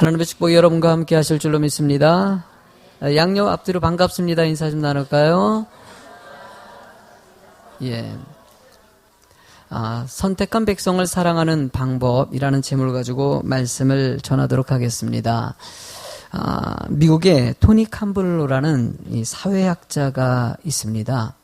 하나님의 축복이 여러분과 함께 하실 줄로 믿습니다. 양념 앞뒤로 반갑습니다. 인사 좀 나눌까요? 예. 아, 선택한 백성을 사랑하는 방법이라는 제목을 가지고 말씀을 전하도록 하겠습니다. 아, 미국에 토니 캄블로라는 이 사회학자가 있습니다.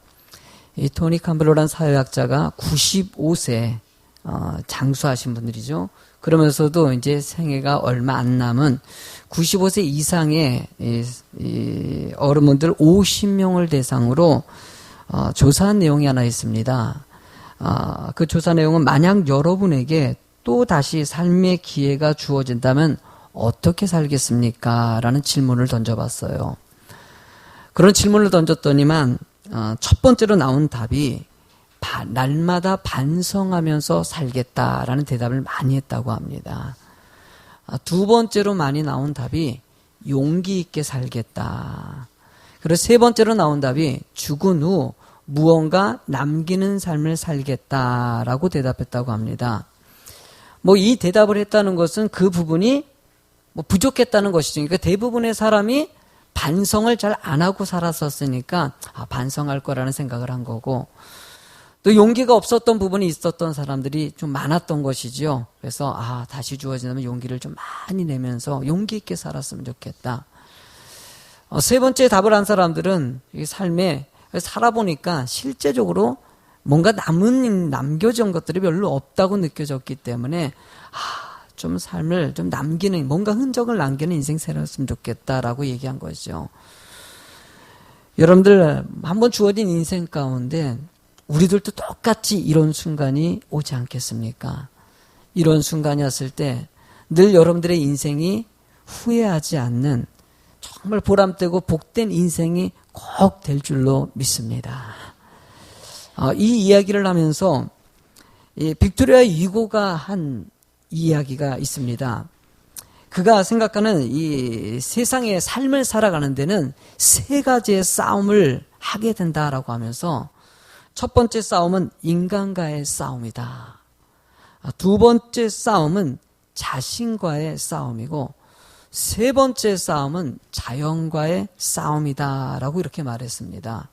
이 토니 캄블로라는 사회학자가 95세 어, 장수하신 분들이죠. 그러면서도 이제 생애가 얼마 안 남은 95세 이상의 이, 이 어른분들 50명을 대상으로 어, 조사한 내용이 하나 있습니다. 어, 그 조사 내용은 만약 여러분에게 또 다시 삶의 기회가 주어진다면 어떻게 살겠습니까? 라는 질문을 던져봤어요. 그런 질문을 던졌더니만 어, 첫 번째로 나온 답이 바, 날마다 반성하면서 살겠다라는 대답을 많이 했다고 합니다. 아, 두 번째로 많이 나온 답이 용기 있게 살겠다. 그리고 세 번째로 나온 답이 죽은 후 무언가 남기는 삶을 살겠다라고 대답했다고 합니다. 뭐 이 대답을 했다는 것은 그 부분이 뭐 부족했다는 것이죠. 그러니까 대부분의 사람이 반성을 잘 안 하고 살았었으니까 아, 반성할 거라는 생각을 한 거고 또 용기가 없었던 부분이 있었던 사람들이 좀 많았던 것이죠. 그래서 아 다시 주어진다면 용기를 좀 많이 내면서 용기 있게 살았으면 좋겠다. 어, 세 번째 답을 한 사람들은 이 삶에 살아보니까 실제적으로 뭔가 남은 남겨진 것들이 별로 없다고 느껴졌기 때문에 아, 좀 삶을 좀 남기는 뭔가 흔적을 남기는 인생 살았으면 좋겠다라고 얘기한 거죠. 여러분들 한번 주어진 인생 가운데 우리들도 똑같이 이런 순간이 오지 않겠습니까? 이런 순간이 왔을 때 늘 여러분들의 인생이 후회하지 않는 정말 보람되고 복된 인생이 꼭 될 줄로 믿습니다. 어, 이 이야기를 하면서 빅토리아 이고가 한 이야기가 있습니다. 그가 생각하는 이 세상의 삶을 살아가는 데는 세 가지의 싸움을 하게 된다라고 하면서 첫 번째 싸움은 인간과의 싸움이다. 아, 두 번째 싸움은 자신과의 싸움이고 세 번째 싸움은 자연과의 싸움이다라고 이렇게 말했습니다.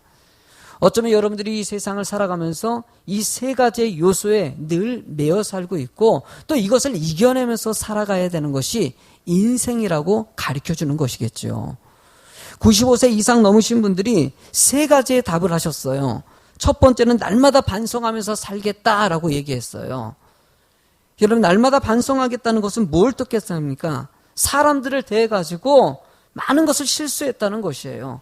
어쩌면 여러분들이 이 세상을 살아가면서 이 세 가지의 요소에 늘 매여 살고 있고 또 이것을 이겨내면서 살아가야 되는 것이 인생이라고 가르쳐 주는 것이겠죠. 95세 이상 넘으신 분들이 세 가지의 답을 하셨어요. 첫 번째는 날마다 반성하면서 살겠다라고 얘기했어요. 여러분, 날마다 반성하겠다는 것은 뭘 뜻겠습니까? 사람들을 대해가지고 많은 것을 실수했다는 것이에요.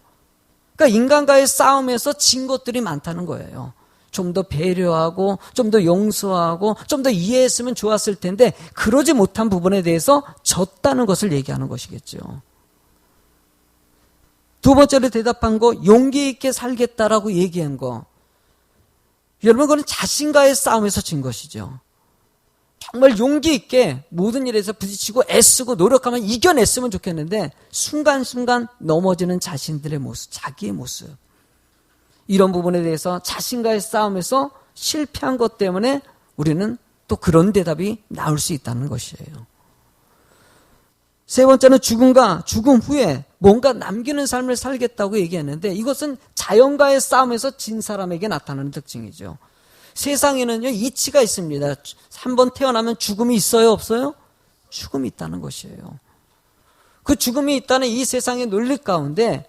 그러니까 인간과의 싸움에서 진 것들이 많다는 거예요. 좀 더 배려하고, 좀 더 용서하고, 좀 더 이해했으면 좋았을 텐데, 그러지 못한 부분에 대해서 졌다는 것을 얘기하는 것이겠죠. 두 번째로 대답한 거, 용기 있게 살겠다라고 얘기한 거. 여러분, 그건 자신과의 싸움에서 진 것이죠. 정말 용기 있게 모든 일에서 부딪히고 애쓰고 노력하면 이겨냈으면 좋겠는데 순간순간 넘어지는 자신들의 모습, 자기의 모습. 이런 부분에 대해서 자신과의 싸움에서 실패한 것 때문에 우리는 또 그런 대답이 나올 수 있다는 것이에요. 세 번째는 죽음과 죽음 후에 뭔가 남기는 삶을 살겠다고 얘기했는데 이것은 자연과의 싸움에서 진 사람에게 나타나는 특징이죠. 세상에는요, 이치가 있습니다. 한 번 태어나면 죽음이 있어요, 없어요? 죽음이 있다는 것이에요. 그 죽음이 있다는 이 세상의 논리 가운데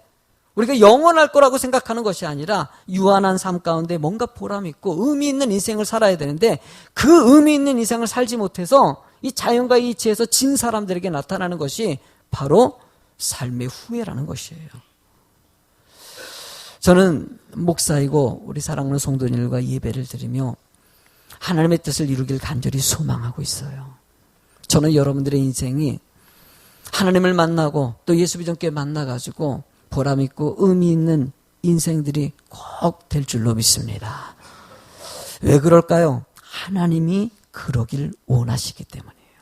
우리가 영원할 거라고 생각하는 것이 아니라 유한한 삶 가운데 뭔가 보람 있고 의미 있는 인생을 살아야 되는데 그 의미 있는 인생을 살지 못해서 이 자연과 이치에서 진 사람들에게 나타나는 것이 바로 삶의 후회라는 것이에요. 저는 목사이고 우리 사랑하는 성도님들과 예배를 드리며 하나님의 뜻을 이루길 간절히 소망하고 있어요. 저는 여러분들의 인생이 하나님을 만나고 또 예수 비전께 만나가지고 보람 있고 의미 있는 인생들이 꼭 될 줄로 믿습니다. 왜 그럴까요? 하나님이 그러길 원하시기 때문이에요.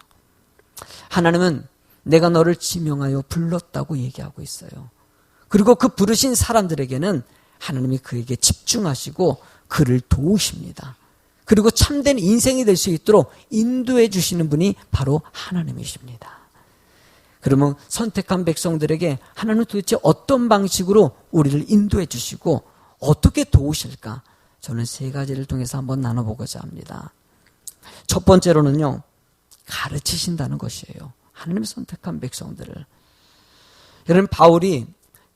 하나님은 내가 너를 지명하여 불렀다고 얘기하고 있어요. 그리고 그 부르신 사람들에게는 하나님이 그에게 집중하시고 그를 도우십니다. 그리고 참된 인생이 될 수 있도록 인도해 주시는 분이 바로 하나님이십니다. 그러면 선택한 백성들에게 하나님 도대체 어떤 방식으로 우리를 인도해 주시고 어떻게 도우실까? 저는 세 가지를 통해서 한번 나눠보고자 합니다. 첫 번째로는요, 가르치신다는 것이에요. 하나님 선택한 백성들을. 여러분, 바울이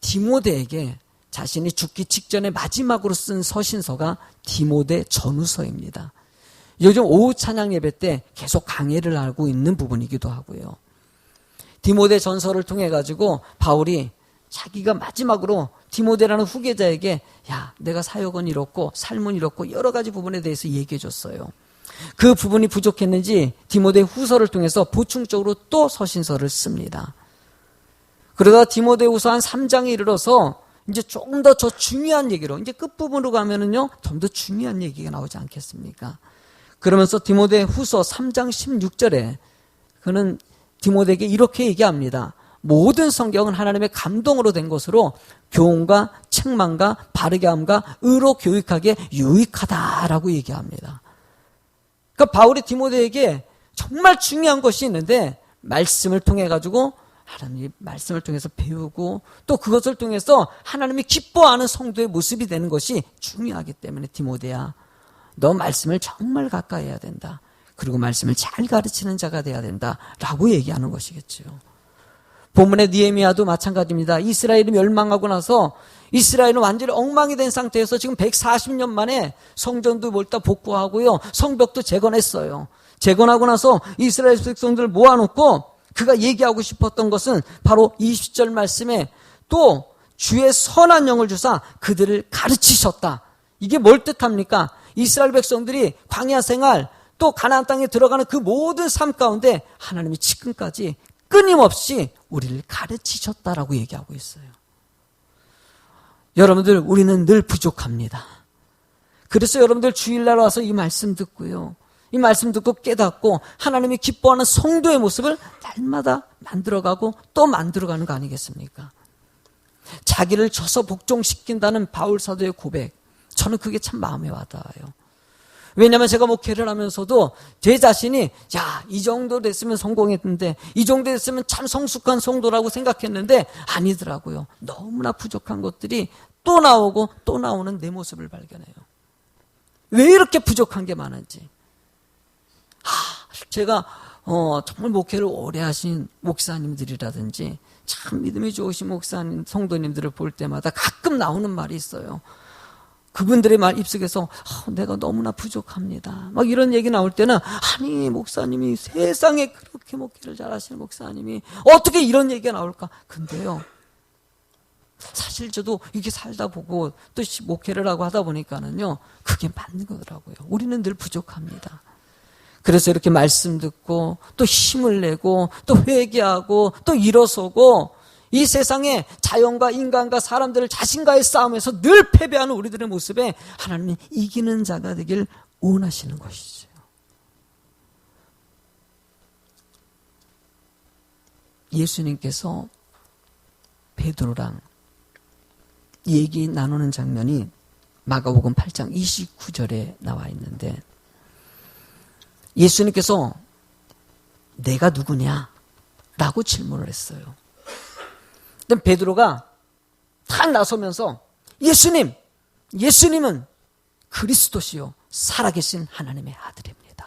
디모데에게 자신이 죽기 직전에 마지막으로 쓴 서신서가 디모데 전후서입니다. 요즘 오후 찬양 예배 때 계속 강해를 하고 있는 부분이기도 하고요. 디모데 전서를 통해 가지고 바울이 자기가 마지막으로 디모데라는 후계자에게 야, 내가 사역은 이렇고 삶은 이렇고 여러 가지 부분에 대해서 얘기해 줬어요. 그 부분이 부족했는지 디모데 후서를 통해서 보충적으로 또 서신서를 씁니다. 그러다 디모데 후서 한 3장에 이르러서 이제 조금 더 저 중요한 얘기로 이제 끝부분으로 가면은요 좀 더 중요한 얘기가 나오지 않겠습니까? 그러면서 디모데 후서 3장 16절에 그는 디모데에게 이렇게 얘기합니다. 모든 성경은 하나님의 감동으로 된 것으로 교훈과 책망과 바르게 함과 의로 교육하기에 유익하다라고 얘기합니다. 그러니까 바울이 디모데에게 정말 중요한 것이 있는데 말씀을 통해 가지고 하나님 말씀을 통해서 배우고 또 그것을 통해서 하나님이 기뻐하는 성도의 모습이 되는 것이 중요하기 때문에 디모데야 너 말씀을 정말 가까이 해야 된다. 그리고 말씀을 잘 가르치는 자가 돼야 된다라고 얘기하는 것이겠죠. 본문의 니에미아도 마찬가지입니다. 이스라엘이 멸망하고 나서 이스라엘은 완전히 엉망이 된 상태에서 지금 140년 만에 성전도 몰다 복구하고요. 성벽도 재건했어요. 재건하고 나서 이스라엘 백성들을 모아놓고 그가 얘기하고 싶었던 것은 바로 20절 말씀에 또 주의 선한 영을 주사 그들을 가르치셨다. 이게 뭘 뜻합니까? 이스라엘 백성들이 광야 생활 또 가나안 땅에 들어가는 그 모든 삶 가운데 하나님이 지금까지 끊임없이 우리를 가르치셨다라고 얘기하고 있어요. 여러분들 우리는 늘 부족합니다. 그래서 여러분들 주일날 와서 이 말씀 듣고요. 이 말씀 듣고 깨닫고 하나님이 기뻐하는 성도의 모습을 날마다 만들어가고 또 만들어가는 거 아니겠습니까? 자기를 져서 복종시킨다는 바울 사도의 고백. 저는 그게 참 마음에 와닿아요. 왜냐하면 제가 목회를 하면서도 제 자신이 야, 이 정도 됐으면 성공했는데 이 정도 됐으면 참 성숙한 성도라고 생각했는데 아니더라고요. 너무나 부족한 것들이 또 나오고 또 나오는 내 모습을 발견해요. 왜 이렇게 부족한 게 많은지. 하, 제가 어, 정말 목회를 오래 하신 목사님들이라든지 참 믿음이 좋으신 목사님, 성도님들을 볼 때마다 가끔 나오는 말이 있어요. 그분들의 말 입속에서 어, 내가 너무나 부족합니다. 막 이런 얘기 나올 때는 아니 목사님이 세상에 그렇게 목회를 잘하시는 목사님이 어떻게 이런 얘기가 나올까? 근데요. 사실 저도 이게 살다 보고 또 목회를 하고 하다 보니까는요. 그게 맞는 거더라고요. 우리는 늘 부족합니다. 그래서 이렇게 말씀 듣고 또 힘을 내고 또 회개하고 또 일어서고 이 세상에 자연과 인간과 사람들을 자신과의 싸움에서 늘 패배하는 우리들의 모습에 하나님이 이기는 자가 되길 원하시는 것이죠. 예수님께서 베드로랑 얘기 나누는 장면이 마가복음 8장 29절에 나와 있는데 예수님께서 내가 누구냐? 라고 질문을 했어요. 근데 베드로가 탁 나서면서 예수님, 예수님은 그리스도시요 살아계신 하나님의 아들입니다.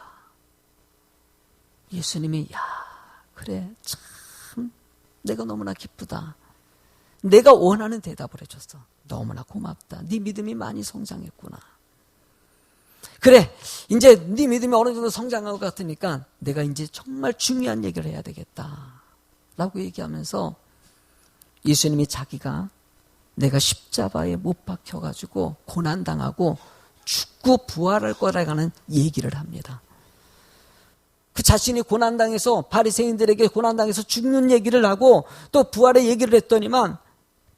예수님이 야 그래 참 내가 너무나 기쁘다. 내가 원하는 대답을 해줬어. 너무나 고맙다. 네 믿음이 많이 성장했구나. 그래 이제 네 믿음이 어느 정도 성장한 것 같으니까 내가 이제 정말 중요한 얘기를 해야 되겠다. 라고 얘기하면서 예수님이 자기가 내가 십자가에 못 박혀가지고 고난당하고 죽고 부활할 거라는 얘기를 합니다. 그 자신이 고난당해서 바리새인들에게 고난당해서 죽는 얘기를 하고 또 부활의 얘기를 했더니만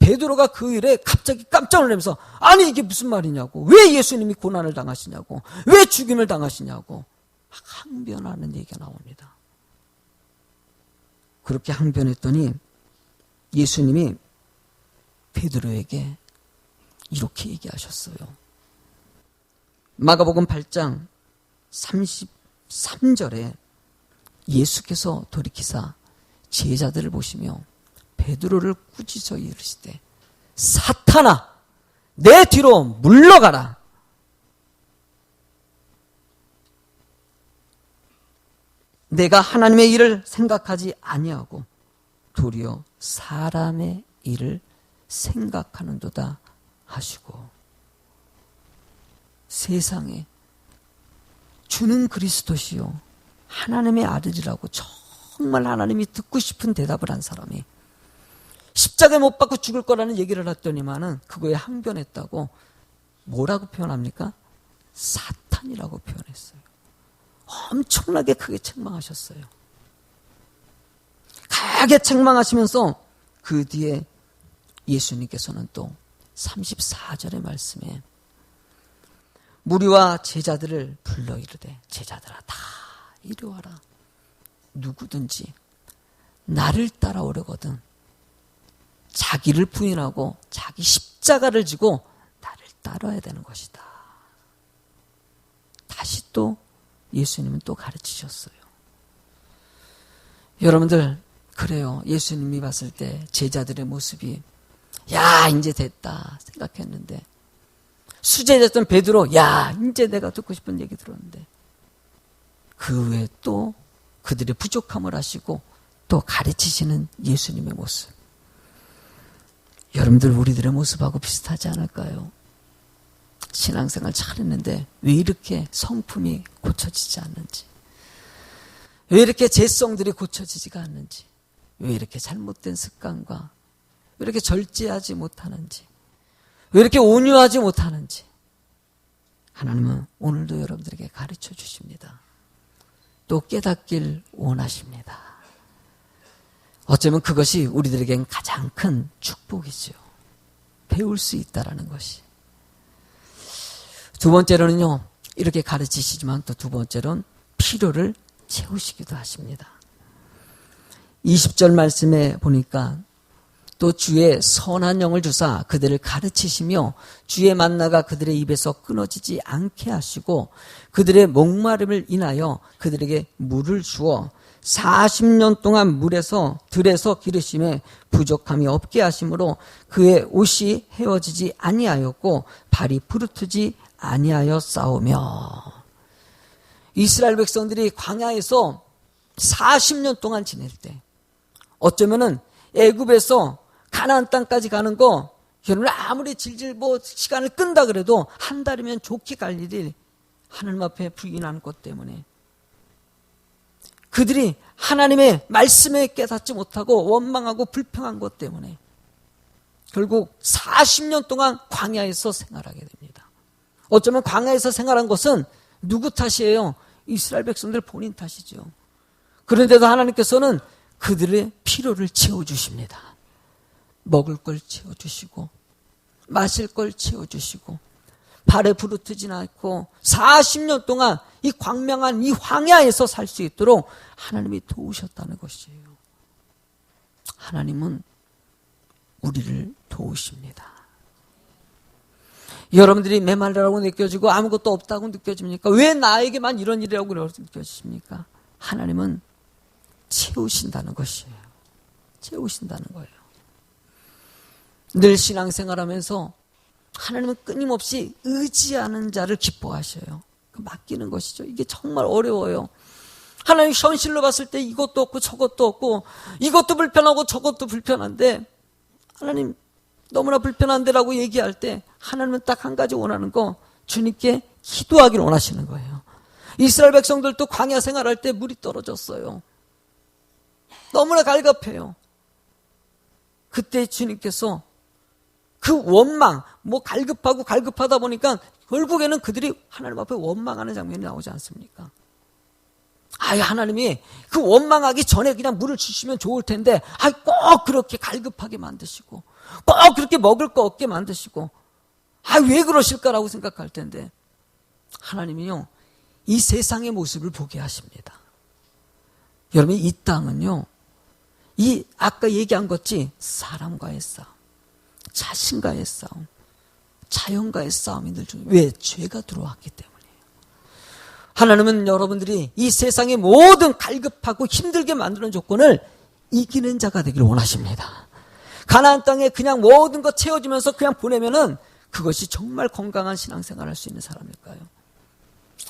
베드로가 그 일에 갑자기 깜짝 놀라면서 아니 이게 무슨 말이냐고 왜 예수님이 고난을 당하시냐고 왜 죽임을 당하시냐고 항변하는 얘기가 나옵니다. 그렇게 항변했더니 예수님이 베드로에게 이렇게 얘기하셨어요. 마가복음 8장 33절에 예수께서 돌이키사 제자들을 보시며 베드로를 꾸짖어 이르시되 사탄아 내 뒤로 물러가라. 내가 하나님의 일을 생각하지 아니하고 도리어 사람의 일을 생각하는도다 하시고 세상에 주는 그리스도시요 하나님의 아들이라고 정말 하나님이 듣고 싶은 대답을 한 사람이 십자가에 못 박고 죽을 거라는 얘기를 했더니만은 그거에 항변했다고 뭐라고 표현합니까? 사탄이라고 표현했어요. 엄청나게 크게 책망하셨어요. 강하게 책망하시면서 그 뒤에 예수님께서는 또 34절의 말씀에 무리와 제자들을 불러 이르되 제자들아 다 이리 와라. 누구든지 나를 따라오려거든 자기를 부인하고 자기 십자가를 지고 나를 따라야 되는 것이다. 다시 또 예수님은 또 가르치셨어요. 여러분들 그래요. 예수님이 봤을 때 제자들의 모습이 야 이제 됐다 생각했는데 수제였던 베드로 야 이제 내가 듣고 싶은 얘기 들었는데 그 외에 또 그들의 부족함을 하시고 또 가르치시는 예수님의 모습 여러분들 우리들의 모습하고 비슷하지 않을까요? 신앙생활 잘했는데 왜 이렇게 성품이 고쳐지지 않는지 왜 이렇게 재성들이 고쳐지지가 않는지 왜 이렇게 잘못된 습관과 왜 이렇게 절제하지 못하는지 왜 이렇게 온유하지 못하는지 하나님은 오늘도 여러분들에게 가르쳐 주십니다. 또 깨닫길 원하십니다. 어쩌면 그것이 우리들에겐 가장 큰 축복이죠. 배울 수 있다라는 것이. 두 번째로는요, 이렇게 가르치시지만 또 두 번째로는 필요를 채우시기도 하십니다. 20절 말씀에 보니까 또 주의 선한 영을 주사 그들을 가르치시며 주의 만나가 그들의 입에서 끊어지지 않게 하시고 그들의 목마름을 인하여 그들에게 물을 주어 40년 동안 물에서 들에서 기르심에 부족함이 없게 하심으로 그의 옷이 헤어지지 아니하였고 발이 부르트지 아니하여 싸우며. 이스라엘 백성들이 광야에서 40년 동안 지낼 때 어쩌면은 애굽에서 가나안 땅까지 가는 거 여러분 아무리 질질 뭐 시간을 끈다 그래도 한 달이면 좋게 갈 일이 하나님 앞에 부인하는 것 때문에 그들이 하나님의 말씀에 깨닫지 못하고 원망하고 불평한 것 때문에 결국 40년 동안 광야에서 생활하게 됩니다. 어쩌면 광야에서 생활한 것은 누구 탓이에요? 이스라엘 백성들 본인 탓이죠. 그런데도 하나님께서는 그들의 필요를 채워주십니다. 먹을 걸 채워주시고 마실 걸 채워주시고 발에 부르트진 않고 40년 동안 이 광명한 이 황야에서 살 수 있도록 하나님이 도우셨다는 것이에요. 하나님은 우리를 도우십니다. 여러분들이 메말라라고 느껴지고 아무것도 없다고 느껴집니까? 왜 나에게만 이런 일이라고 느껴지십니까? 하나님은 채우신다는 것이에요. 채우신다는 거예요. 늘 신앙생활하면서 하나님은 끊임없이 의지하는 자를 기뻐하셔요. 그 맡기는 것이죠. 이게 정말 어려워요. 하나님 현실로 봤을 때 이것도 없고 저것도 없고 이것도 불편하고 저것도 불편한데 하나님 너무나 불편한데라고 얘기할 때 하나님은 딱 한 가지 원하는 거 주님께 기도하기를 원하시는 거예요. 이스라엘 백성들도 광야 생활할 때 물이 떨어졌어요. 너무나 갈급해요. 그때 주님께서 그 원망, 뭐 갈급하고 갈급하다 보니까 결국에는 그들이 하나님 앞에 원망하는 장면이 나오지 않습니까? 아, 하나님이 그 원망하기 전에 그냥 물을 주시면 좋을 텐데, 아, 꼭 그렇게 갈급하게 만드시고, 꼭 그렇게 먹을 거 없게 만드시고, 아, 왜 그러실까라고 생각할 텐데, 하나님이요, 이 세상의 모습을 보게 하십니다. 여러분, 이 땅은요, 이 아까 얘기한 것이 사람과의 싸움. 자신과의 싸움, 자연과의 싸움이 늘 중요해요. 왜? 죄가 들어왔기 때문이에요. 하나님은 여러분들이 이 세상의 모든 갈급하고 힘들게 만드는 조건을 이기는 자가 되길 원하십니다. 가나안 땅에 그냥 모든 것 채워주면서 그냥 보내면은 그것이 정말 건강한 신앙생활 할 수 있는 사람일까요?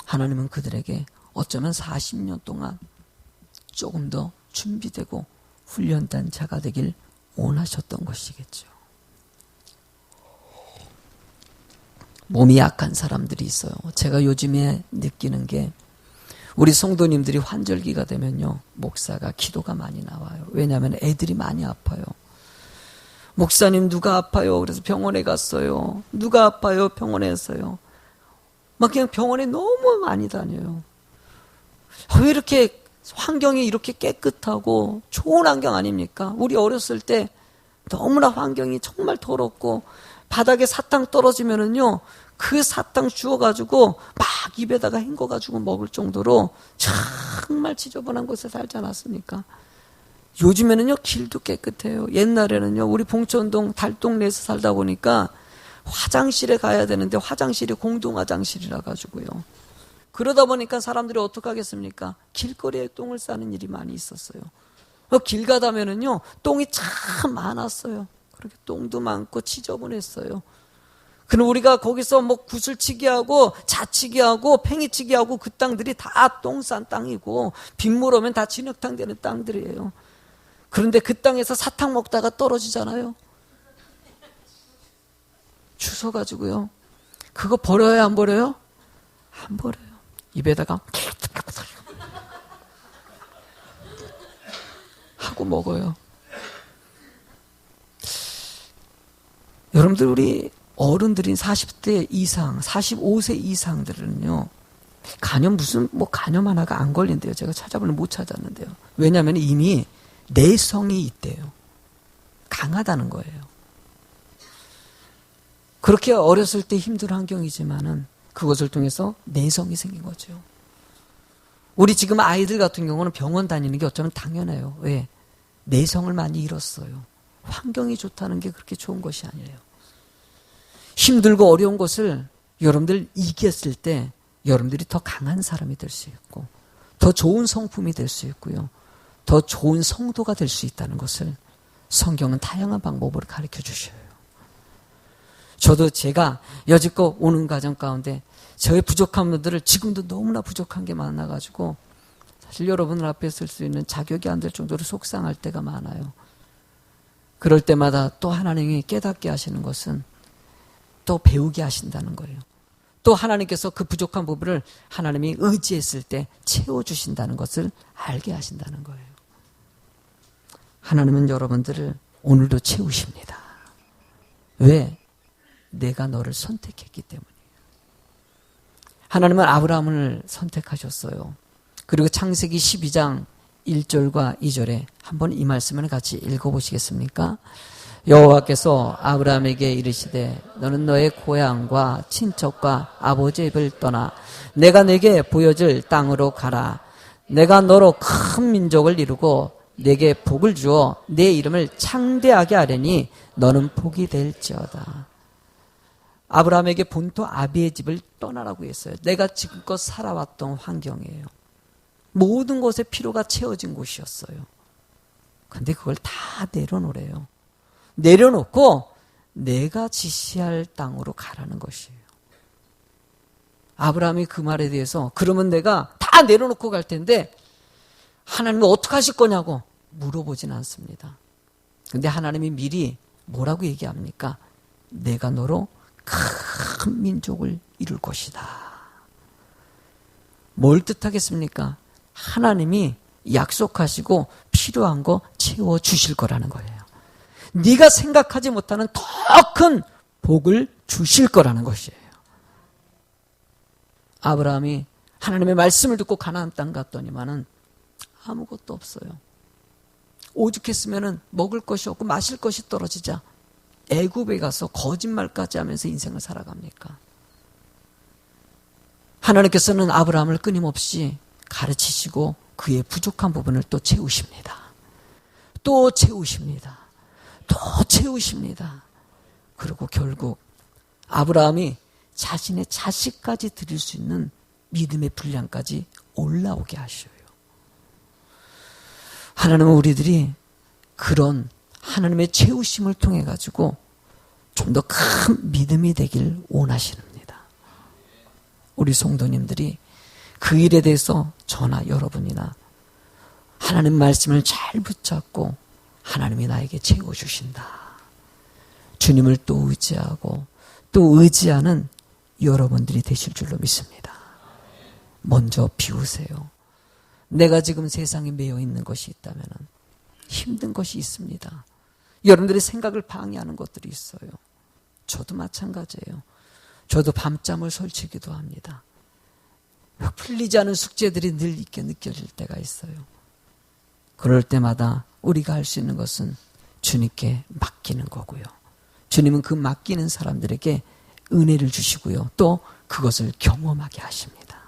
하나님은 그들에게 어쩌면 40년 동안 조금 더 준비되고 훈련된 자가 되길 원하셨던 것이겠죠. 몸이 약한 사람들이 있어요. 제가 요즘에 느끼는 게 우리 성도님들이 환절기가 되면요. 목사가 기도가 많이 나와요. 왜냐하면 애들이 많이 아파요. 목사님 누가 아파요? 그래서 병원에 갔어요. 누가 아파요? 병원에 했어요. 막 그냥 병원에 너무 많이 다녀요. 왜 이렇게 환경이 이렇게 깨끗하고 좋은 환경 아닙니까? 우리 어렸을 때 너무나 환경이 정말 더럽고 바닥에 사탕 떨어지면은요 그 사탕 주워가지고 막 입에다가 헹궈가지고 먹을 정도로 정말 지저분한 곳에 살지 않았습니까? 요즘에는요 길도 깨끗해요. 옛날에는요 우리 봉천동 달동네에서 살다 보니까 화장실에 가야 되는데 화장실이 공동 화장실이라 가지고요. 그러다 보니까 사람들이 어떻게 하겠습니까? 길거리에 똥을 싸는 일이 많이 있었어요. 어, 길 가다면은요, 똥이 참 많았어요. 그렇게 똥도 많고 지저분했어요. 그럼 우리가 거기서 뭐 구슬치기 하고 자치기 하고 팽이치기 하고 그 땅들이 다 똥 싼 땅이고 빗물 오면 다 진흙탕 되는 땅들이에요. 그런데 그 땅에서 사탕 먹다가 떨어지잖아요. 주워가지고요. 그거 버려요, 안 버려요? 안 버려요. 입에다가 하고 먹어요. 여러분들 우리 어른들인 40대 이상, 45세 이상들은요. 간염 무슨 뭐 간염 하나가 안 걸린대요. 제가 찾아보면 못 찾았는데요. 왜냐하면 이미 내성이 있대요. 강하다는 거예요. 그렇게 어렸을 때 힘든 환경이지만은 그것을 통해서 내성이 생긴 거죠. 우리 지금 아이들 같은 경우는 병원 다니는 게 어쩌면 당연해요. 왜? 내성을 많이 잃었어요. 환경이 좋다는 게 그렇게 좋은 것이 아니에요. 힘들고 어려운 것을 여러분들 이겼을 때 여러분들이 더 강한 사람이 될 수 있고 더 좋은 성품이 될 수 있고요. 더 좋은 성도가 될 수 있다는 것을 성경은 다양한 방법으로 가르쳐 주셔요. 저도 제가 여지껏 오는 과정 가운데 저의 부족한 분들을 지금도 너무나 부족한 게 많아가지고 사실 여러분들 앞에 쓸수 있는 자격이 안 될 정도로 속상할 때가 많아요. 그럴 때마다 또 하나님이 깨닫게 하시는 것은 또 배우게 하신다는 거예요. 또 하나님께서 그 부족한 부분을 하나님이 의지했을 때 채워주신다는 것을 알게 하신다는 거예요. 하나님은 여러분들을 오늘도 채우십니다. 왜? 내가 너를 선택했기 때문이에요. 하나님은 아브라함을 선택하셨어요. 그리고 창세기 12장 1절과 2절에 한번 이 말씀을 같이 읽어보시겠습니까? 여호와께서 아브라함에게 이르시되 너는 너의 고향과 친척과 아버지의 집을 떠나 내가 내게 보여줄 땅으로 가라. 내가 너로 큰 민족을 이루고 내게 복을 주어 내 이름을 창대하게 하려니 너는 복이 될지어다. 아브라함에게 본토 아비의 집을 떠나라고 했어요. 내가 지금껏 살아왔던 환경이에요. 모든 것에 필요가 채워진 곳이었어요. 근데 그걸 다 내려놓으래요. 내려놓고 내가 지시할 땅으로 가라는 것이에요. 아브라함이 그 말에 대해서 그러면 내가 다 내려놓고 갈 텐데 하나님은 어떻게 하실 거냐고 물어보진 않습니다. 근데 하나님이 미리 뭐라고 얘기합니까? 내가 너로 큰 민족을 이룰 것이다. 뭘 뜻하겠습니까? 하나님이 약속하시고 필요한 거 채워 주실 거라는 거예요. 네가 생각하지 못하는 더 큰 복을 주실 거라는 것이에요. 아브라함이 하나님의 말씀을 듣고 가나안 땅 갔더니만은 아무것도 없어요. 오죽했으면은 먹을 것이 없고 마실 것이 떨어지자 애굽에 가서 거짓말까지 하면서 인생을 살아갑니까? 하나님께서는 아브라함을 끊임없이 가르치시고 그의 부족한 부분을 또 채우십니다. 또 채우십니다. 또 채우십니다. 그리고 결국 아브라함이 자신의 자식까지 드릴 수 있는 믿음의 분량까지 올라오게 하셔요. 하나님은 우리들이 그런 하나님의 채우심을 통해 가지고 좀 더 큰 믿음이 되길 원하시는니다 우리 성도님들이 그 일에 대해서 저나 여러분이나 하나님 말씀을 잘 붙잡고 하나님이 나에게 채워주신다. 주님을 또 의지하고 또 의지하는 여러분들이 되실 줄로 믿습니다. 먼저 비우세요. 내가 지금 세상에 매여 있는 것이 있다면 힘든 것이 있습니다. 여러분들의 생각을 방해하는 것들이 있어요. 저도 마찬가지예요. 저도 밤잠을 설치기도 합니다. 풀리지 않은 숙제들이 늘 있게 느껴질 때가 있어요. 그럴 때마다 우리가 할 수 있는 것은 주님께 맡기는 거고요. 주님은 그 맡기는 사람들에게 은혜를 주시고요. 또 그것을 경험하게 하십니다.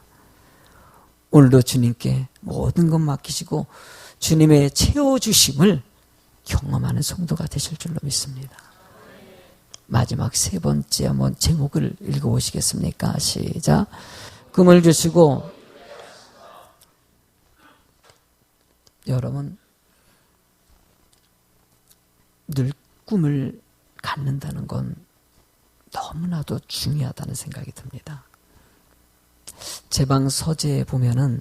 오늘도 주님께 모든 것 맡기시고 주님의 채워주심을 경험하는 성도가 되실 줄로 믿습니다. 마지막 세 번째 한번 제목을 읽어보시겠습니까? 시작. 꿈을 주시고 여러분 늘 꿈을 갖는다는 건 너무나도 중요하다는 생각이 듭니다. 제 방 서재에 보면은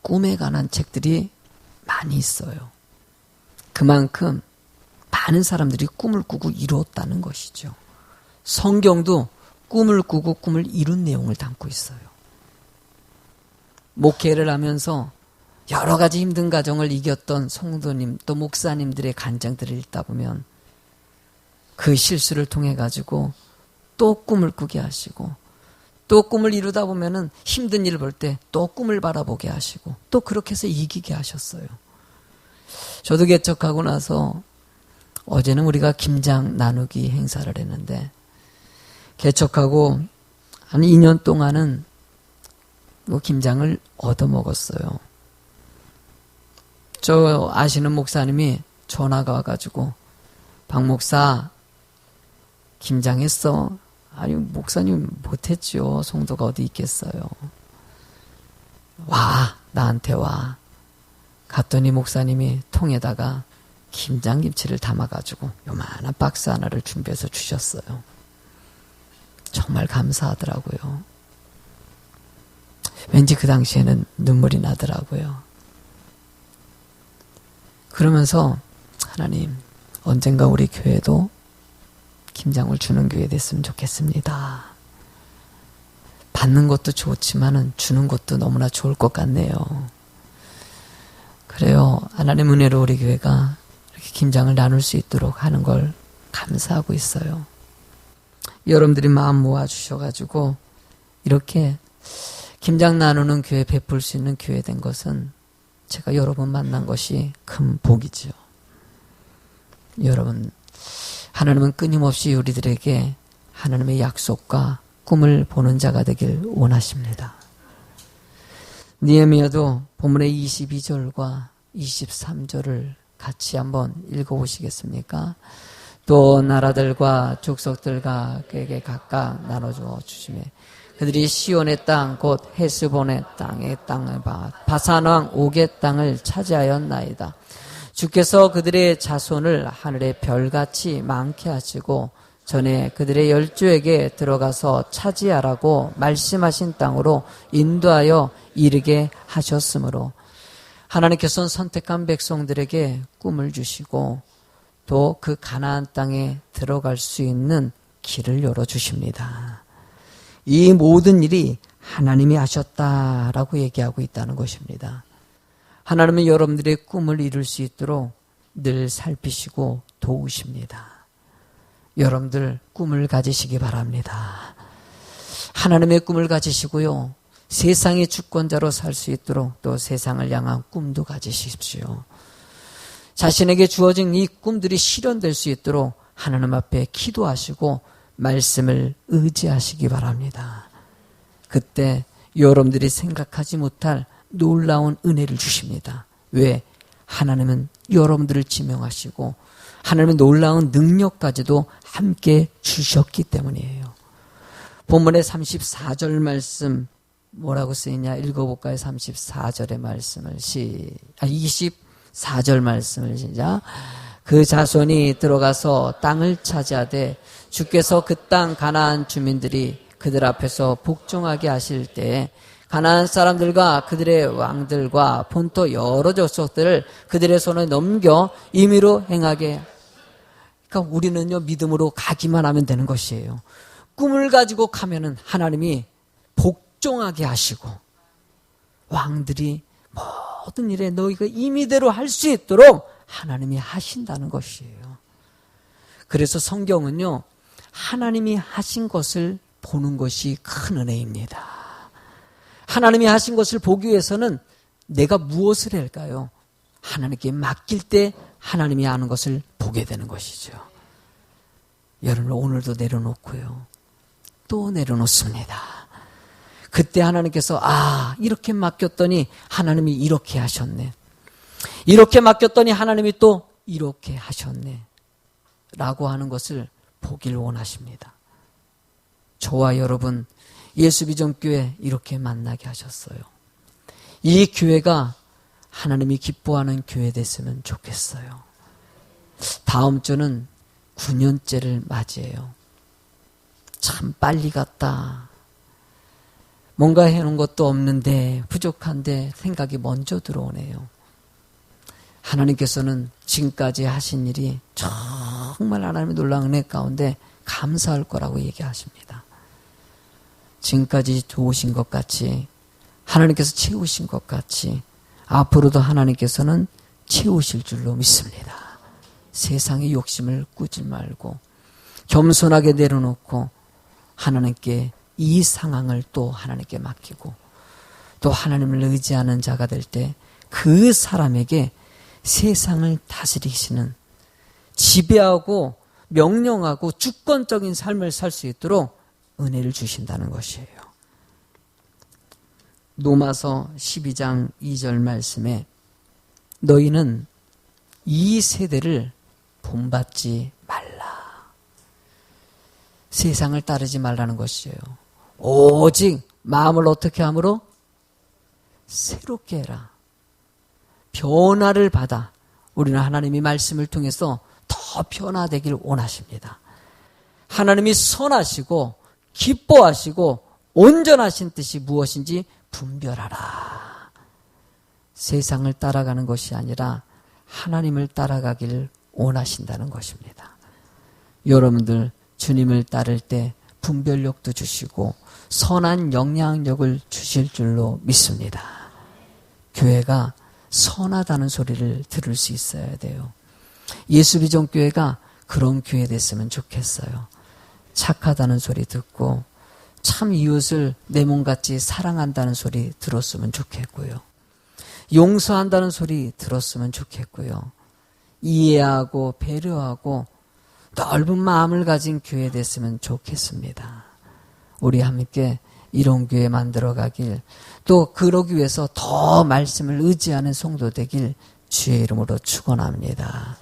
꿈에 관한 책들이 많이 있어요. 그만큼 많은 사람들이 꿈을 꾸고 이루었다는 것이죠. 성경도 꿈을 꾸고 꿈을 이룬 내용을 담고 있어요. 목회를 하면서 여러 가지 힘든 가정을 이겼던 성도님 또 목사님들의 간장들을 읽다 보면 그 실수를 통해 가지고 또 꿈을 꾸게 하시고 또 꿈을 이루다 보면은 힘든 일을 볼 때 또 꿈을 바라보게 하시고 또 그렇게 해서 이기게 하셨어요. 저도 개척하고 나서 어제는 우리가 김장 나누기 행사를 했는데 개척하고 한 2년 동안은 뭐 김장을 얻어먹었어요. 저 아시는 목사님이 전화가 와가지고 박 목사 김장했어. 아니 목사님 못했죠. 성도가 어디 있겠어요. 와 나한테 와. 갔더니 목사님이 통에다가 김장김치를 담아가지고 요만한 박스 하나를 준비해서 주셨어요. 정말 감사하더라고요. 왠지 그 당시에는 눈물이 나더라고요. 그러면서 하나님 언젠가 우리 교회도 김장을 주는 교회 됐으면 좋겠습니다. 받는 것도 좋지만은 주는 것도 너무나 좋을 것 같네요. 그래요. 하나님 은혜로 우리 교회가 이렇게 김장을 나눌 수 있도록 하는 걸 감사하고 있어요. 여러분들이 마음 모아 주셔가지고 이렇게 김장 나누는 교회 베풀 수 있는 교회 된 것은 제가 여러 분 만난 것이 큰 복이지요. 여러분, 하나님은 끊임없이 우리들에게 하나님의 약속과 꿈을 보는 자가 되길 원하십니다. 니에미아도 본문의 22절과 23절을 같이 한번 읽어보시겠습니까? 또 나라들과 족속들과 그에게 각각 나눠주어 주시매 그들이 시온의 땅 곧 헤스본의 땅의 땅을 봐 바산 왕 옥의 땅을 차지하였나이다. 주께서 그들의 자손을 하늘의 별같이 많게 하시고 전에 그들의 열조에게 들어가서 차지하라고 말씀하신 땅으로 인도하여 이르게 하셨으므로 하나님께서는 선택한 백성들에게 꿈을 주시고 또 그 가나안 땅에 들어갈 수 있는 길을 열어 주십니다. 이 모든 일이 하나님이 하셨다라고 얘기하고 있다는 것입니다. 하나님은 여러분들의 꿈을 이룰 수 있도록 늘 살피시고 도우십니다. 여러분들 꿈을 가지시기 바랍니다. 하나님의 꿈을 가지시고요. 세상의 주권자로 살 수 있도록 또 세상을 향한 꿈도 가지십시오. 자신에게 주어진 이 꿈들이 실현될 수 있도록 하나님 앞에 기도하시고 말씀을 의지하시기 바랍니다. 그때 여러분들이 생각하지 못할 놀라운 은혜를 주십니다. 왜? 하나님은 여러분들을 지명하시고 하나님은 놀라운 능력까지도 함께 주셨기 때문이에요. 본문의 34절 말씀 뭐라고 쓰이냐 읽어볼까요? 34절의 말씀을 시, 아, 24절 말씀을 시작. 그 자손이 들어가서 땅을 차지하되 주께서 그 땅 가나안 주민들이 그들 앞에서 복종하게 하실 때 가나안 사람들과 그들의 왕들과 본토 여러 족속들을 그들의 손에 넘겨 임의로 행하게 그러니까 우리는요 믿음으로 가기만 하면 되는 것이에요. 꿈을 가지고 가면은 하나님이 복종하게 하시고 왕들이 모든 일에 너희가 임의대로 할 수 있도록 하나님이 하신다는 것이에요. 그래서 성경은요 하나님이 하신 것을 보는 것이 큰 은혜입니다. 하나님이 하신 것을 보기 위해서는 내가 무엇을 할까요? 하나님께 맡길 때 하나님이 아는 것을 보게 되는 것이죠. 여러분 오늘도 내려놓고요. 또 내려놓습니다. 그때 하나님께서 아 이렇게 맡겼더니 하나님이 이렇게 하셨네. 이렇게 맡겼더니 하나님이 또 이렇게 하셨네. 라고 하는 것을 보길 원하십니다. 저와 여러분 예수비전교회 이렇게 만나게 하셨어요. 이 교회가 하나님이 기뻐하는 교회 됐으면 좋겠어요. 다음 주는 9년째를 맞이해요. 참 빨리 갔다. 뭔가 해놓은 것도 없는데 부족한데 생각이 먼저 들어오네요. 하나님께서는 지금까지 하신 일이 정말 하나님의 놀라운 은혜 가운데 감사할 거라고 얘기하십니다. 지금까지 좋으신 것 같이 하나님께서 채우신 것 같이 앞으로도 하나님께서는 채우실 줄로 믿습니다. 세상의 욕심을 꾸지 말고 겸손하게 내려놓고 하나님께 이 상황을 또 하나님께 맡기고 또 하나님을 의지하는 자가 될 때 그 사람에게 세상을 다스리시는 지배하고 명령하고 주권적인 삶을 살 수 있도록 은혜를 주신다는 것이에요. 노마서 12장 2절 말씀에 너희는 이 세대를 본받지 말라. 세상을 따르지 말라는 것이에요. 오직 마음을 어떻게 함으로? 새롭게 해라. 변화를 받아. 우리는 하나님이 말씀을 통해서 더 변화되길 원하십니다. 하나님이 선하시고 기뻐하시고 온전하신 뜻이 무엇인지 분별하라. 세상을 따라가는 것이 아니라 하나님을 따라가길 원하신다는 것입니다. 여러분들 주님을 따를 때 분별력도 주시고 선한 영향력을 주실 줄로 믿습니다. 교회가 선하다는 소리를 들을 수 있어야 돼요. 예수비전 교회가 그런 교회 됐으면 좋겠어요. 착하다는 소리 듣고 참 이웃을 내 몸같이 사랑한다는 소리 들었으면 좋겠고요. 용서한다는 소리 들었으면 좋겠고요. 이해하고 배려하고 넓은 마음을 가진 교회 됐으면 좋겠습니다. 우리 함께 이런 교회 만들어 가길 또 그러기 위해서 더 말씀을 의지하는 성도 되길 주의 이름으로 축원합니다.